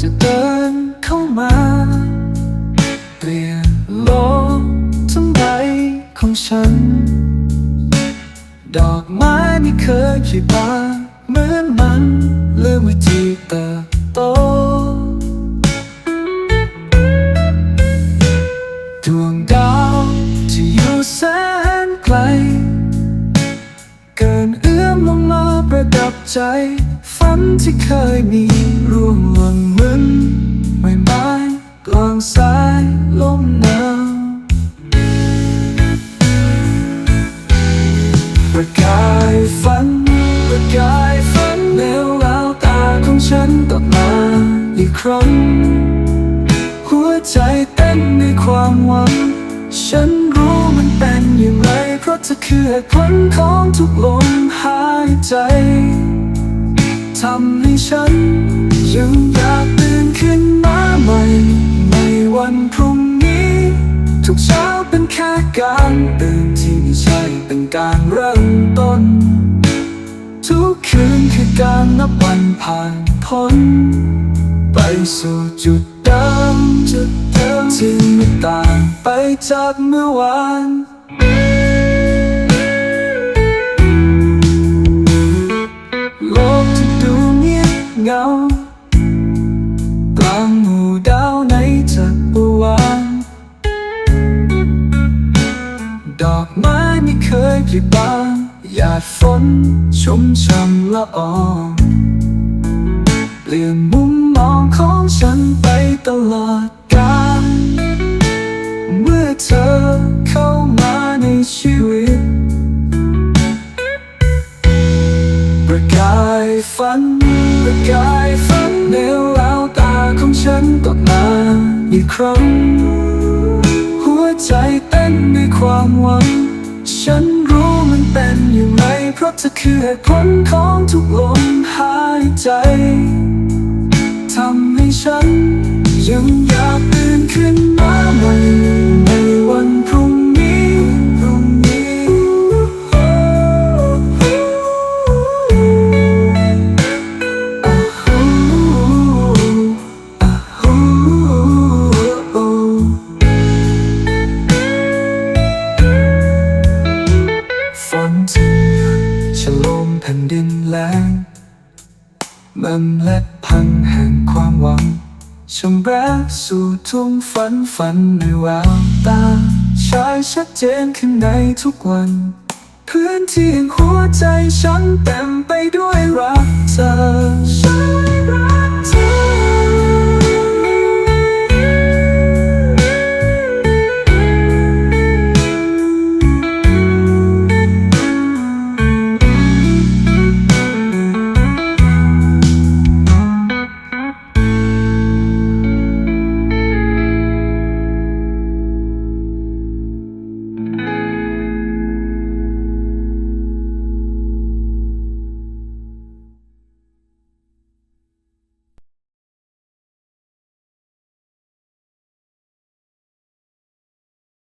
จะเดินเข้ามา เปลี่ยนโลกทั้งใบของฉัน ดอกไม้ไม่เคยผิดบาเหมือนมันลืมวิที่เติบโตดวงดาวที่อยู่แสนไกล เกินเอื้อมมองมาประดับใจ ฝันที่เคยมีรู มาอีกครั้ง หัวใจเต้นในความหวัง ฉันรู้มันเป็นอย่างไร เพราะเธอคือเหตุผลของทุกลมหายใจทำให้ฉันยังอยากตื่นขึ้นมาใหม่ ในวันพรุ่งนี้ ทุกเช้าเป็นแค่การตื่นที่ไม่ใช่เป็นการเริ่มต้น ทุกคืนคือการนับวันผ่าน พ้น ไปสู่จุดเดิมจุดเดิมที่ไม่ต่างไปจากเมื่อวานโลกที่ดูเงียบเงากลางหมู่ดาวในจักรวาลดอกไม้ไม่เคยผลิบานหยาดฝนชุ่มช่ำละออง ลี่ยนมุมมองของฉันไปตลอดกาลเมื่อเธอเข้ามาในชีวิต ประกายฝัน ประกายฝันในแววตาของฉันกลับมาอีกครั้ง หัวใจเต้นด้วยความหวัง ฉันรู้มันเป็นอย่างไร เพราะเธอคือเหตุผลของทุกลมหายใจ ทำให้ฉัน ยังอยากตื่นขึ้นมาใหม่ในวันพรุ่งนี้พรุ่งนี้อ่าฮูอ่าฮูฝนที่ฉลมแผ่นดินแล้งมันเล็ดพังแห่ง ความหวังชมแรกสู่ทุ่งฝันฝันในแววตาชายชัดเจนขึ้นในทุกวัน พื้นที่หัวใจฉันเต็มไปด้วยรักเธอ